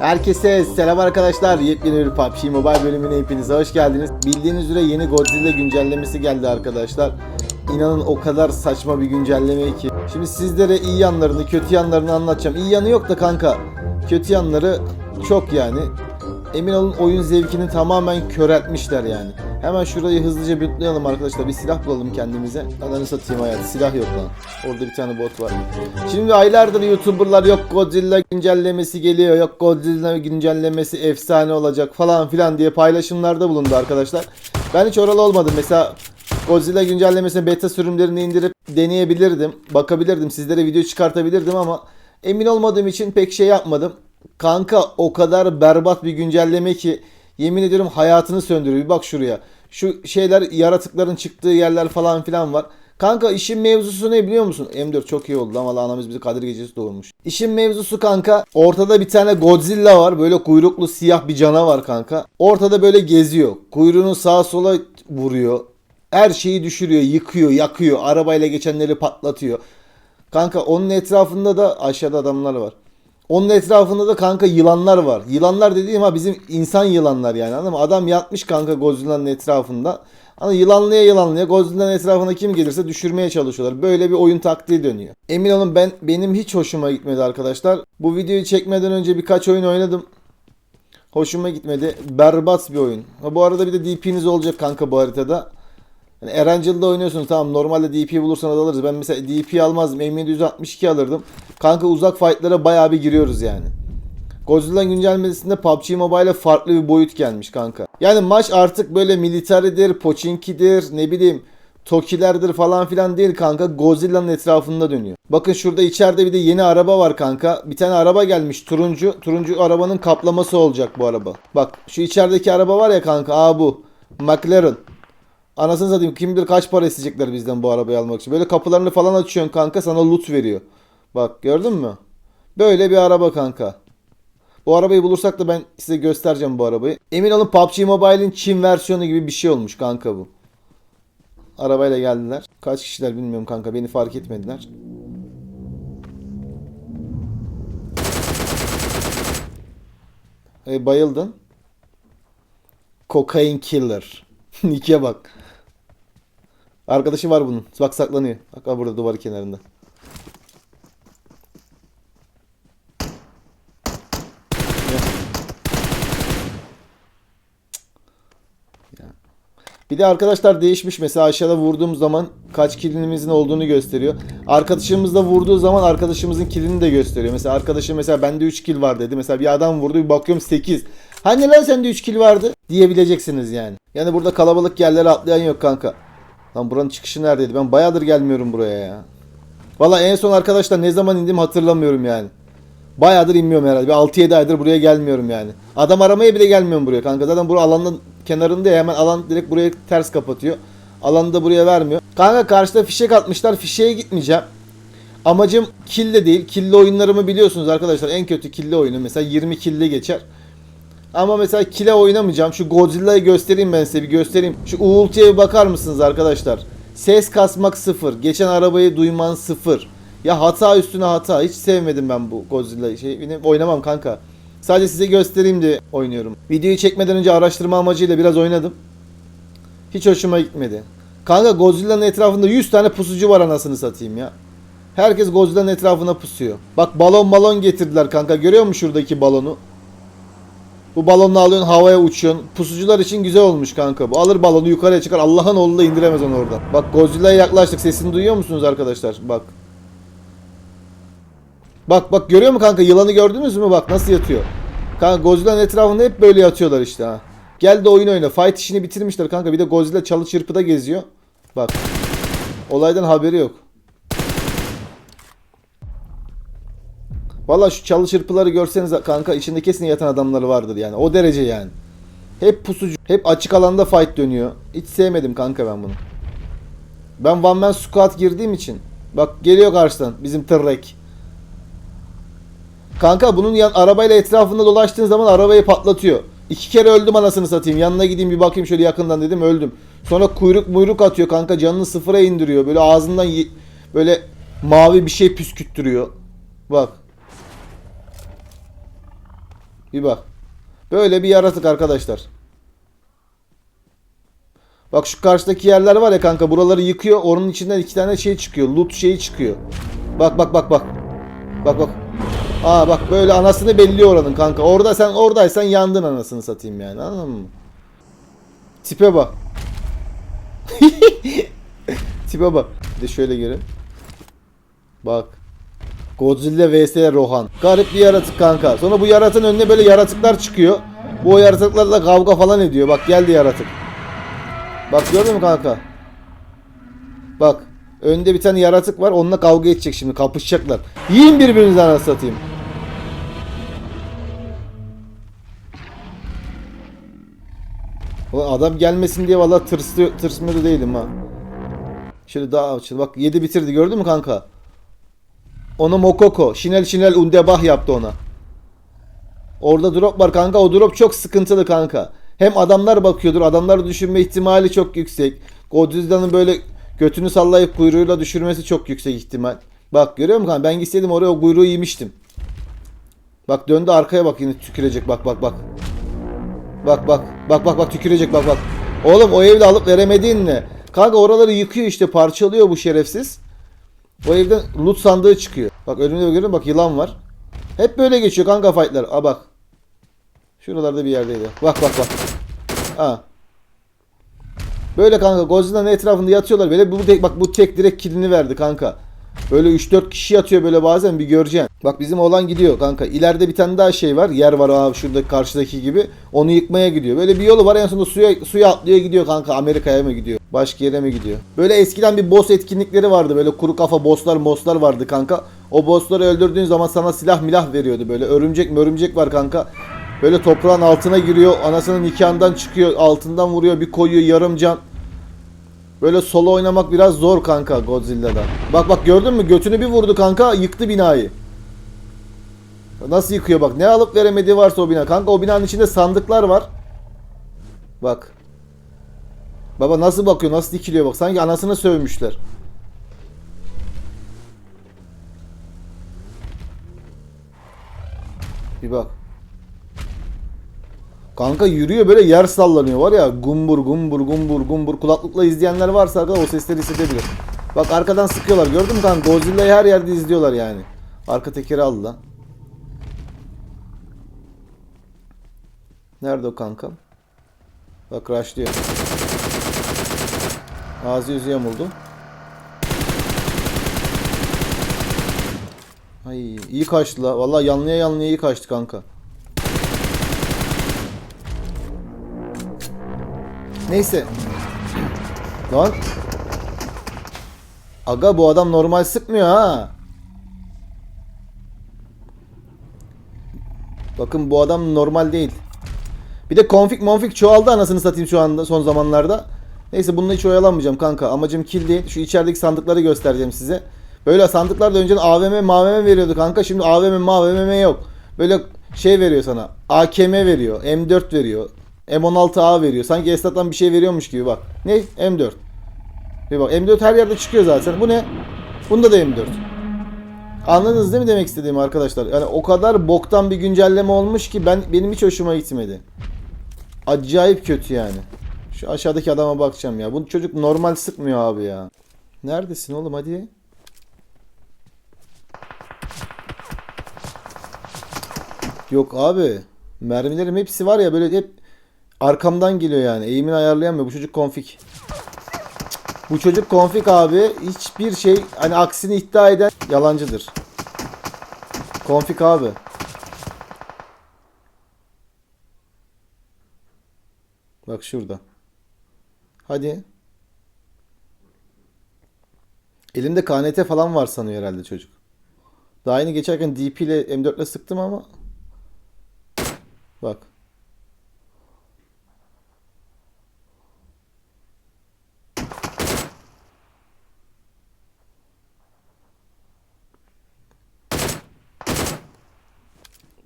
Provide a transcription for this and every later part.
Herkese selam arkadaşlar. Yepyeni bir PUBG Mobile bölümüne hepinize hoş geldiniz. Bildiğiniz üzere yeni Godzilla güncellemesi geldi arkadaşlar. İnanın o kadar saçma bir güncelleme ki. Şimdi sizlere iyi yanlarını, kötü yanlarını anlatacağım. İyi yanı yok da kanka. Kötü yanları çok yani. Emin olun oyun zevkini tamamen köreltmişler yani. Hemen şurayı hızlıca bütleyelim arkadaşlar. Bir silah bulalım kendimize. Ananı satayım hayat. Silah yok lan. Orada bir tane bot var. Şimdi aylardır YouTuber'lar yok Godzilla güncellemesi geliyor. Yok Godzilla güncellemesi efsane olacak falan filan diye paylaşımlarda bulundu arkadaşlar. Ben hiç oralı olmadım. Mesela Godzilla güncellemesinin beta sürümlerini indirip deneyebilirdim. Bakabilirdim. Sizlere video çıkartabilirdim ama emin olmadığım için pek şey yapmadım. Kanka o kadar berbat bir güncelleme ki yemin ediyorum hayatını söndürüyor. Bir bak şuraya. Şu şeyler yaratıkların çıktığı yerler falan filan var. Kanka işin mevzusu ne biliyor musun? M4 çok iyi oldu ama anamız bizi Kadir Gecesi doğurmuş. İşin mevzusu kanka ortada bir tane Godzilla var. Böyle kuyruklu siyah bir canavar kanka. Ortada böyle geziyor. Kuyruğunu sağa sola vuruyor. Her şeyi düşürüyor, yıkıyor, yakıyor. Arabayla geçenleri patlatıyor. Kanka onun etrafında da aşağıda adamlar var. Onun etrafında da kanka yılanlar var. Yılanlar dediğim ha bizim insan yılanlar yani anladın mı? Adam yatmış kanka Godzilla'nın etrafında. Hani yılanlıya yılanlıya Godzilla'nın etrafına kim gelirse düşürmeye çalışıyorlar. Böyle bir oyun taktiği dönüyor. Emin olun ben benim hiç hoşuma gitmedi arkadaşlar. Bu videoyu çekmeden önce birkaç oyun oynadım. Hoşuma gitmedi. Berbat bir oyun. Ha, bu arada bir de DP'niz olacak kanka bu haritada. Yani Erangel'da oynuyorsunuz tamam normalde DP bulursanız alırız. Ben mesela DP almazdım. M762 alırdım. Kanka uzak fightlara bayağı bir giriyoruz yani. Godzilla güncellemesinde PUBG Mobile'e farklı bir boyut gelmiş kanka. Yani maç artık böyle militaridir, poçinkidir, ne bileyim Tokilerdir falan filan değil kanka. Godzilla'nın etrafında dönüyor. Bakın şurada içeride bir de yeni araba var kanka. Bir tane araba gelmiş turuncu. Turuncu arabanın kaplaması olacak bu araba. Bak şu içerideki araba var ya kanka. Aa bu. McLaren. Anasını satayım kim bilir kaç para isteyecekler bizden bu arabayı almak için. Böyle kapılarını falan açıyorsun kanka sana loot veriyor. Bak gördün mü? Böyle bir araba kanka. Bu arabayı bulursak da ben size göstereceğim bu arabayı. Emin olun PUBG Mobile'in Çin versiyonu gibi bir şey olmuş kanka bu. Arabayla geldiler. Kaç kişiler bilmiyorum kanka. Beni fark etmediler. E, bayıldın. Cocaine Killer. Nike bak. Arkadaşı var bunun. Bak saklanıyor. Bak burada duvar kenarında. Bir de arkadaşlar değişmiş. Mesela aşağıda vurduğum zaman kaç kilimizin olduğunu gösteriyor. Arkadaşımız da vurduğu zaman arkadaşımızın kilini de gösteriyor. Mesela arkadaşım mesela bende 3 kil var dedi. Mesela bir adam vurdu bir bakıyorum 8. Hani lan sende 3 kil vardı diyebileceksiniz yani. Yani burada kalabalık yerlere atlayan yok kanka. Lan buranın çıkışı neredeydi? Ben bayağıdır gelmiyorum buraya ya. Valla en son arkadaşlar ne zaman indim hatırlamıyorum yani. Bayağıdır inmiyorum herhalde. Bir 6-7 aydır buraya gelmiyorum yani. Adam aramaya bile gelmiyorum buraya kanka. Zaten bura alanın kenarında ya hemen alan direkt buraya ters kapatıyor. Alanı da buraya vermiyor. Kanka karşıda fişek atmışlar. Fişeğe gitmeyeceğim. Amacım kille değil. Kille oyunlarımı biliyorsunuz arkadaşlar. En kötü kille oyunu mesela 20 kille geçer. Ama mesela kile oynamayacağım. Şu Godzilla'yı göstereyim ben size bir göstereyim. Şu uğultuya bir bakar mısınız arkadaşlar? Ses kasmak sıfır. Geçen arabayı duyman sıfır. Ya hata üstüne hata. Hiç sevmedim ben bu Godzilla şey. Oynamam kanka. Sadece size göstereyim diye oynuyorum. Videoyu çekmeden önce araştırma amacıyla biraz oynadım. Hiç hoşuma gitmedi. Kanka Godzilla'nın etrafında 100 tane pusucu var anasını satayım ya. Herkes Godzilla'nın etrafına pusuyor. Bak balon balon getirdiler kanka. Görüyor musun şuradaki balonu? Bu balonunu alıyorsun havaya uçuyorsun. Pusucular için güzel olmuş kanka. Bu alır balonu yukarıya çıkar. Allah'ın oğlu da indiremez onu oradan. Bak Godzilla'ya yaklaştık. Sesini duyuyor musunuz arkadaşlar? Bak. Bak bak görüyor mu kanka? Yılanı gördünüz mü? Bak nasıl yatıyor. Kanka Godzilla'nın etrafında hep böyle yatıyorlar işte ha. Gel de oyun oyna. Fight işini bitirmişler kanka. Bir de Godzilla çalı çırpıda geziyor. Bak. Olaydan haberi yok. Valla şu çalı çırpıları görseniz kanka içinde kesin yatan adamları vardır yani. O derece yani. Hep pusucu. Hep açık alanda fight dönüyor. Hiç sevmedim kanka ben bunu. Ben one man squad girdiğim için. Bak geliyor karşıdan bizim tırrek. Kanka bunun yan, arabayla etrafında dolaştığın zaman arabayı patlatıyor. İki kere öldüm anasını satayım. Yanına gideyim bir bakayım şöyle yakından dedim öldüm. Sonra kuyruk muyruk atıyor kanka canını sıfıra indiriyor. Böyle ağzından böyle mavi bir şey püskürttürüyor. Bak. Bir bak. Böyle bir yaratık arkadaşlar. Bak şu karşıdaki yerler var ya kanka buraları yıkıyor. Onun içinden iki tane şey çıkıyor. Loot şeyi çıkıyor. Bak bak bak bak. Bak bak. Aa bak böyle anasını belliyor oranın kanka. Orada sen oradaysan yandın anasını satayım yani anladın mı? Tipe bak. Tipe bak. Bir de şöyle gelin. Bak. Godzilla vs Rohan. Garip bir yaratık kanka. Sonra bu yaratığın önüne böyle yaratıklar çıkıyor. Bu yaratıklarla kavga falan ediyor. Bak geldi yaratık. Bak gördün mü kanka? Bak. Önde bir tane yaratık var. Onunla kavga edecek şimdi. Kapışacaklar. Yiyin birbirinizi anasını satayım. Ulan adam gelmesin diye valla tırsı, tırsmıyor değilim ha. Şöyle daha açıl. Bak yedi bitirdi gördün mü kanka? Onu Mokoko. Şinel şinel undebah yaptı ona. Orada drop var kanka. O drop çok sıkıntılı kanka. Hem adamlar bakıyordur. Adamları düşürme ihtimali çok yüksek. Godzilla'nın böyle götünü sallayıp kuyruğuyla düşürmesi çok yüksek ihtimal. Bak görüyor musun kanka? Ben gitseydim oraya o kuyruğu yemiştim. Bak döndü arkaya bak yine tükürecek. Bak bak bak. Bak bak. Bak bak bak tükürecek bak bak. Oğlum o evde alıp veremediğin ne? Kanka oraları yıkıyor işte parçalıyor bu şerefsiz. O evden loot sandığı çıkıyor. Bak önümde görüyor? Bak yılan var. Hep böyle geçiyor kanka fightlar. Aa bak. Şuralarda bir yerdeydi. Bak bak bak. Ha. Böyle kanka Godzilla'nın etrafında yatıyorlar. Böyle bu tek bak bu tek direkt kilini verdi kanka. Böyle 3-4 kişi yatıyor böyle bazen bir göreceksin. Bak bizim oğlan gidiyor kanka. İleride bir tane daha şey var. Yer var abi şurada karşıdaki gibi. Onu yıkmaya gidiyor. Böyle bir yolu var en sonunda suya suya atlıyor gidiyor kanka. Amerika'ya mı gidiyor? Başka yere mi gidiyor? Böyle eskiden bir boss etkinlikleri vardı. Böyle kuru kafa bosslar bosslar vardı kanka. O bossları öldürdüğün zaman sana silah milah veriyordu böyle. Örümcek örümcek var kanka. Böyle toprağın altına giriyor. Anasının nikahından çıkıyor. Altından vuruyor. Bir koyuyor yarım can. Böyle solo oynamak biraz zor kanka Godzilla'da. Bak bak gördün mü? Götünü bir vurdu kanka yıktı binayı. Nasıl yıkıyor bak. Ne alıp veremediği varsa o bina. Kanka o binanın içinde sandıklar var. Bak. Baba nasıl bakıyor? Nasıl dikiliyor bak. Sanki anasını sövmüşler. Kanka yürüyor böyle yer sallanıyor var ya gumbur gumbur gumbur gumbur kulaklıkla izleyenler varsa arkadaşlar o sesleri hissedebilir. Bak arkadan sıkıyorlar gördün mü kanka Godzilla'yı her yerde izliyorlar yani. Arka tekeri aldı lan. Nerede o kankam? Bak rushlıyor. Ağzı yüzü yamuldu. Ay iyi kaçtı la. Vallahi yanlıya yanlıya iyi kaçtı kanka. Neyse. Lan. Aga bu adam normal sıkmıyor ha. Bakın bu adam normal değil. Bir de konfig monfig çoğaldı anasını satayım şu anda son zamanlarda. Neyse bununla hiç oyalanmayacağım kanka. Amacım kill değil. Şu içerideki sandıkları göstereceğim size. Böyle sandıklar da önceden AVM mavm veriyordu kanka. Şimdi AVM mavm yok. Böyle şey veriyor sana. AKM veriyor. M4 veriyor. M16A veriyor. Sanki Esnaf'tan bir şey veriyormuş gibi bak. Ne? M4. Bir bak M4 her yerde çıkıyor zaten. Bu ne? Bunda da M4. Anladınız değil mi demek istediğim arkadaşlar? Yani o kadar boktan bir güncelleme olmuş ki ben benim hiç hoşuma gitmedi. Acayip kötü yani. Şu aşağıdaki adama bakacağım ya. Bu çocuk normal sıkmıyor abi ya. Neredesin oğlum hadi. Yok abi. Mermilerim hepsi var ya böyle hep arkamdan geliyor yani. Eğimini ayarlayamıyor. Bu çocuk konfig. Bu çocuk konfig abi. Hiçbir şey hani aksini iddia eden yalancıdır. Konfig abi. Bak şurada. Hadi. Elimde KNT falan var sanıyor herhalde çocuk. Daha yeni geçerken DP ile M4 ile sıktım ama. Bak.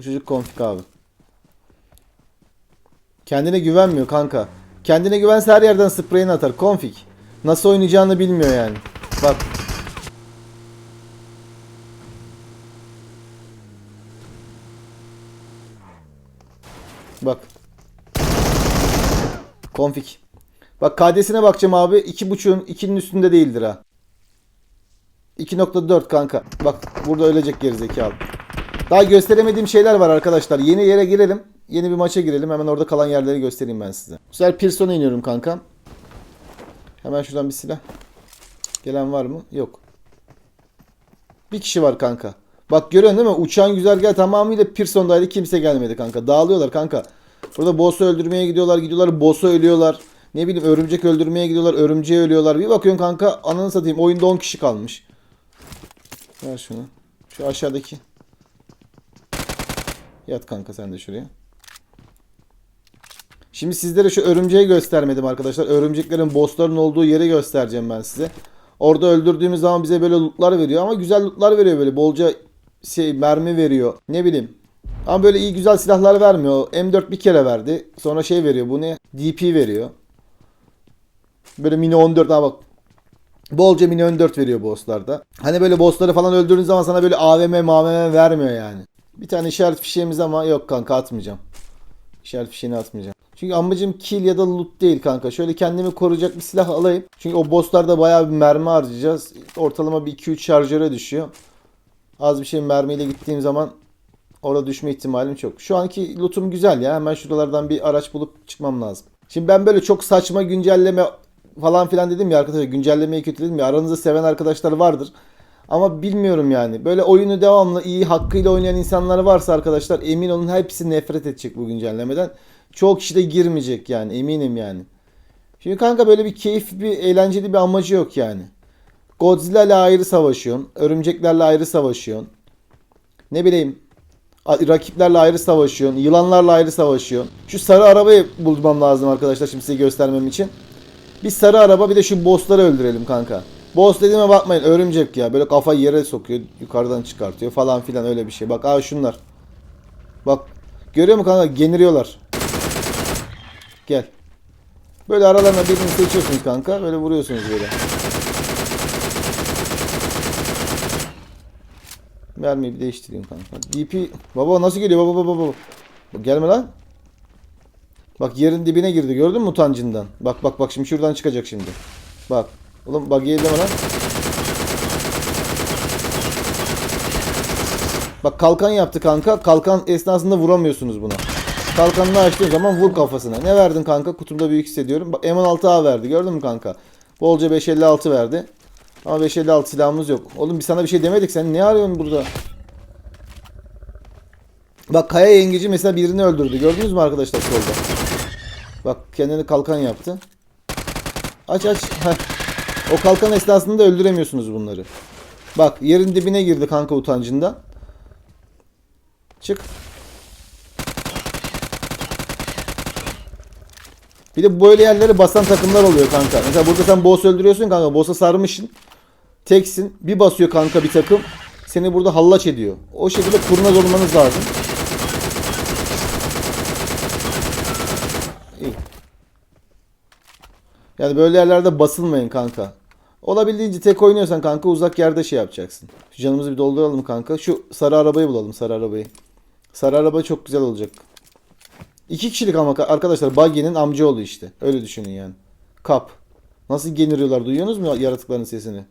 Bu çocuk konfig abi. Kendine güvenmiyor kanka. Kendine güvense her yerden spreyini atar. Konfig. Nasıl oynayacağını bilmiyor yani. Bak. Bak. Config. Bak KD'sine bakacağım abi. 2.5'un 2'nin üstünde değildir ha. 2.4 kanka. Bak burada ölecek gerizekalı. Daha gösteremediğim şeyler var arkadaşlar. Yeni yere girelim. Yeni bir maça girelim. Hemen orada kalan yerleri göstereyim ben size. Sefer Pearson'a iniyorum kanka. Hemen şuradan bir silah. Gelen var mı? Yok. Bir kişi var kanka. Bak görüyorsun değil mi? Uçağın güzergahı tamamıyla Pearson'daydı. Kimse gelmedi kanka. Dağılıyorlar kanka. Burada boss'u öldürmeye gidiyorlar. Gidiyorlar boss'u ölüyorlar. Ne bileyim örümcek öldürmeye gidiyorlar. Örümceği ölüyorlar. Bir bakıyorsun kanka ananı satayım. Oyunda 10 kişi kalmış. Ver şunu. Şu aşağıdaki. Yat kanka sen de şuraya. Şimdi sizlere şu örümceği göstermedim arkadaşlar. Örümceklerin bossların olduğu yeri göstereceğim ben size. Orada öldürdüğümüz zaman bize böyle lootlar veriyor ama güzel lootlar veriyor böyle. Bolca şey mermi veriyor. Ne bileyim. Ama böyle iyi güzel silahlar vermiyor. M4 bir kere verdi. Sonra şey veriyor. Bu ne? DP veriyor. Böyle mini 14 ha bak. Bolca mini 14 veriyor bosslarda. Hani böyle bossları falan öldürdüğün zaman sana böyle AVM mavm vermiyor yani. Bir tane işaret fişeğimiz ama yok kanka atmayacağım. İşaret fişeğini atmayacağım. Çünkü amacım kill ya da loot değil kanka. Şöyle kendimi koruyacak bir silah alayım. Çünkü o bosslarda bayağı bir mermi harcayacağız. Ortalama bir 2-3 şarjöre düşüyor. Az bir şey mermiyle gittiğim zaman orada düşme ihtimalim çok. Şu anki lootum güzel ya. Hemen şuralardan bir araç bulup çıkmam lazım. Şimdi ben böyle çok saçma güncelleme falan filan dedim ya arkadaşlar. Güncellemeyi kötüledim ya. Aranızda seven arkadaşlar vardır. Ama bilmiyorum yani. Böyle oyunu devamlı iyi hakkıyla oynayan insanlar varsa arkadaşlar emin olun hepsi nefret edecek bu güncellemeden. Çoğu kişi de girmeyecek yani eminim yani. Şimdi kanka böyle bir keyif, bir eğlenceli bir amacı yok yani. Godzilla ile ayrı savaşıyorsun. Örümceklerle ayrı savaşıyorsun. Ne bileyim rakiplerle ayrı savaşıyorsun. Yılanlarla ayrı savaşıyorsun. Şu sarı arabayı bulmam lazım arkadaşlar şimdi size göstermem için. Bir sarı araba bir de şu bossları öldürelim kanka. Boss dediğime bakmayın örümcek ya. Böyle kafayı yere sokuyor. Yukarıdan çıkartıyor falan filan öyle bir şey. Bak aa şunlar. Bak görüyor musun kanka? Geniriyorlar. Gel. Böyle aralarına birini seçiyorsunuz kanka. Böyle vuruyorsunuz böyle. Mermiyi bir değiştireyim kanka. DP. Baba nasıl geliyor baba baba baba. Gelme lan. Bak yerin dibine girdi gördün mü utancından? Bak bak bak şimdi şuradan çıkacak şimdi. Bak. Oğlum bak elleme lan. Bak kalkan yaptı kanka. Kalkan esnasında vuramıyorsunuz buna. Kalkanını açtığın zaman vur kafasına. Ne verdin kanka? Kutumda büyük hissediyorum. Bak M16A verdi. Gördün mü kanka? Bolca 556 verdi. Ama 556 silahımız yok. Oğlum biz sana bir şey demedik. Sen ne arıyorsun burada? Bak Kaya yengeci mesela birini öldürdü. Gördünüz mü arkadaşlar solda? Bak kendini kalkan yaptı. Aç aç. Heh. O kalkan esnasında öldüremiyorsunuz bunları. Bak yerin dibine girdi kanka utancında. Çık. Bir de böyle yerlere basan takımlar oluyor kanka. Mesela burada sen boss öldürüyorsun kanka. Boss'a sarmışsın. Teksin. Bir basıyor kanka bir takım. Seni burada hallaç ediyor. O şekilde kurnaz olmanız lazım. İyi. Yani böyle yerlerde basılmayın kanka. Olabildiğince tek oynuyorsan kanka uzak yerde şey yapacaksın. Şu canımızı bir dolduralım kanka. Şu sarı arabayı bulalım sarı arabayı. Sarı araba çok güzel olacak. İki kişilik ama arkadaşlar Buggy'nin amcaoğlu işte. Öyle düşünün yani. Kap. Nasıl geniriyorlar duyuyorsunuz mu yaratıkların sesini?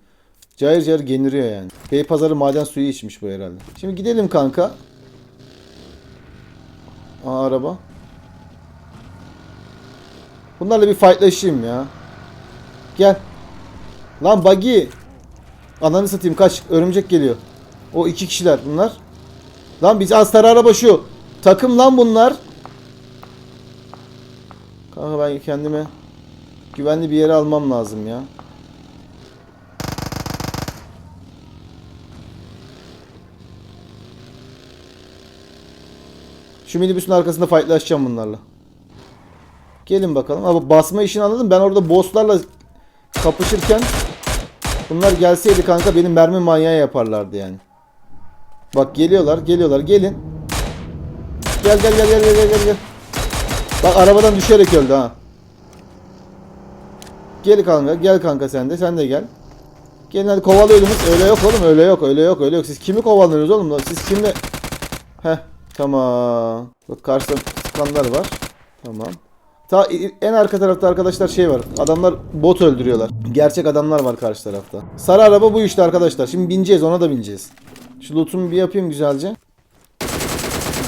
Cayır cayır geniriyor yani. Beypazarı maden suyu içmiş bu herhalde. Şimdi gidelim kanka. Aa araba. Bunlarla bir fightlaşayım ya. Gel. Lan Buggy. Ananı satayım kaç. Örümcek geliyor. O iki kişiler bunlar. Lan biz az sarı araba şu. Takım lan bunlar. Kanka ben kendime güvenli bir yere almam lazım ya. Şu minibüsün arkasında fightlaşacağım bunlarla. Gelin bakalım. Ama basma işini anladım. Ben orada bosslarla kapışırken bunlar gelseydi kanka benim mermi manyağı yaparlardı yani. Bak geliyorlar, geliyorlar. Gelin. Gel gel gel gel gel gel gel. Bak arabadan düşerek öldü ha. Gel kanka, gel kanka sen de, sen de gel. Gelin hadi kovalıyordunuz. Öyle yok oğlum, öyle yok, öyle yok, öyle yok. Siz kimi kovalıyorsunuz oğlum? Siz kimle? Heh, tamam. Bak karşıdan sıkanlar var. Tamam. Ta en arka tarafta arkadaşlar şey var. Adamlar bot öldürüyorlar. Gerçek adamlar var karşı tarafta. Sarı araba bu işte arkadaşlar. Şimdi bineceğiz ona da bineceğiz. Şu lootumu bir yapayım güzelce.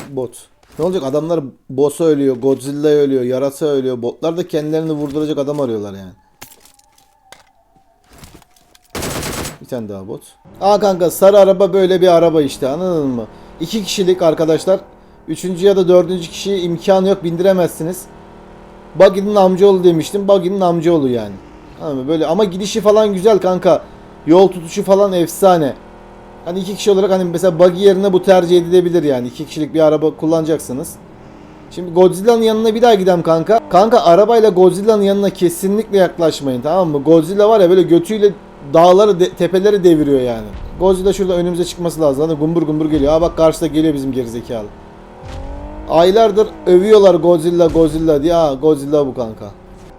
Bot. Ne olacak adamlar boss'a ölüyor, Godzilla ölüyor, yarasa ölüyor. Botlar da kendilerini vurduracak adam arıyorlar yani. Bir tane daha bot. Aa kanka sarı araba böyle bir araba işte anladın mı? İki kişilik arkadaşlar. Üçüncü ya da dördüncü kişi imkanı yok bindiremezsiniz. Buggy'nin amcaoğlu demiştim. Buggy'nin amcaoğlu yani. Anladın mı? Böyle ama gidişi falan güzel kanka. Yol tutuşu falan efsane. Hani iki kişi olarak hani mesela buggy yerine bu tercih edilebilir yani. iki kişilik bir araba kullanacaksınız. Şimdi Godzilla'nın yanına bir daha gidelim kanka. Kanka arabayla Godzilla'nın yanına kesinlikle yaklaşmayın tamam mı? Godzilla var ya böyle götüyle dağları de- tepeleri deviriyor yani. Godzilla şurada önümüze çıkması lazım. Hani gumbur gumbur geliyor. Aa bak karşıda geliyor bizim gerizekalı. Aylardır övüyorlar Godzilla Godzilla diye. Aa Godzilla bu kanka.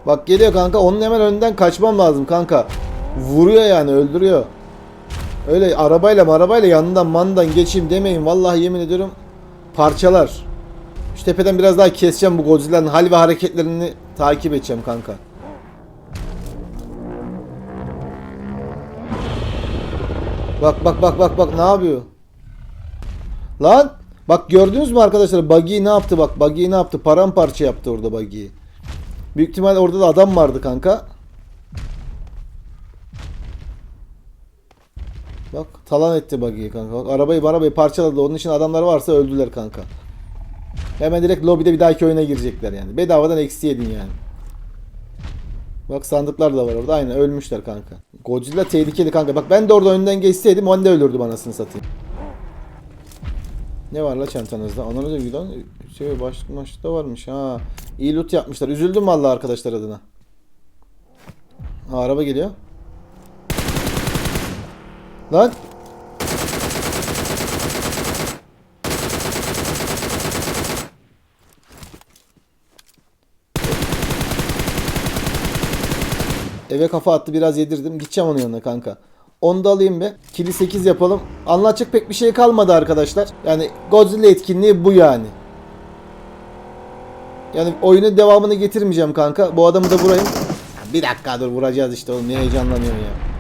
Bak geliyor kanka onun hemen önünden kaçmam lazım kanka. Vuruyor yani öldürüyor. Öyle arabayla arabayla yanından mandan geçeyim demeyin. Vallahi yemin ediyorum parçalar. Şu tepeden biraz daha keseceğim bu Godzilla'nın hal ve hareketlerini takip edeceğim kanka. Bak bak bak bak bak ne yapıyor? Lan bak gördünüz mü arkadaşlar Buggy ne yaptı bak Buggy ne yaptı paramparça yaptı orada Buggy'yi. Büyük ihtimal orada da adam vardı kanka. Bak talan etti Buggy'yi kanka. Bak, arabayı arabayı parçaladı. Onun için adamlar varsa öldüler kanka. Hemen direkt lobide bir dahaki oyuna girecekler yani. Bedavadan eksi yedin yani. Bak sandıklar da var orada. Aynen ölmüşler kanka. Godzilla tehlikeli kanka. Bak ben de orada önden geçseydim onu da öldürdüm anasını satayım. Ne var la çantanızda? Ananı da güden şey başlık maçlık da varmış ha. İyi loot yapmışlar. Üzüldüm vallahi arkadaşlar adına. Ha, araba geliyor. Lan. Eve kafa attı biraz yedirdim. Gideceğim onun yanına kanka. Onu da alayım be. Kili 8 yapalım. Anlatacak pek bir şey kalmadı arkadaşlar. Yani Godzilla etkinliği bu yani. Yani oyunun devamını getirmeyeceğim kanka. Bu adamı da vurayım. Bir dakika dur vuracağız işte oğlum. Ne heyecanlanıyorum ya.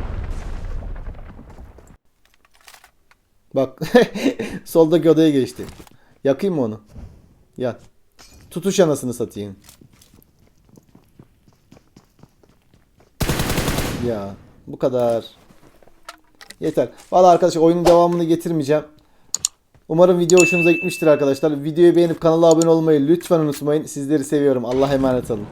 Bak. Soldaki odaya geçti. Yakayım mı onu? Yak. Tutuş anasını satayım. Ya bu kadar. Yeter. Valla arkadaşlar oyunun devamını getirmeyeceğim. Umarım video hoşunuza gitmiştir arkadaşlar. Videoyu beğenip kanala abone olmayı lütfen unutmayın. Sizleri seviyorum. Allah'a emanet olun.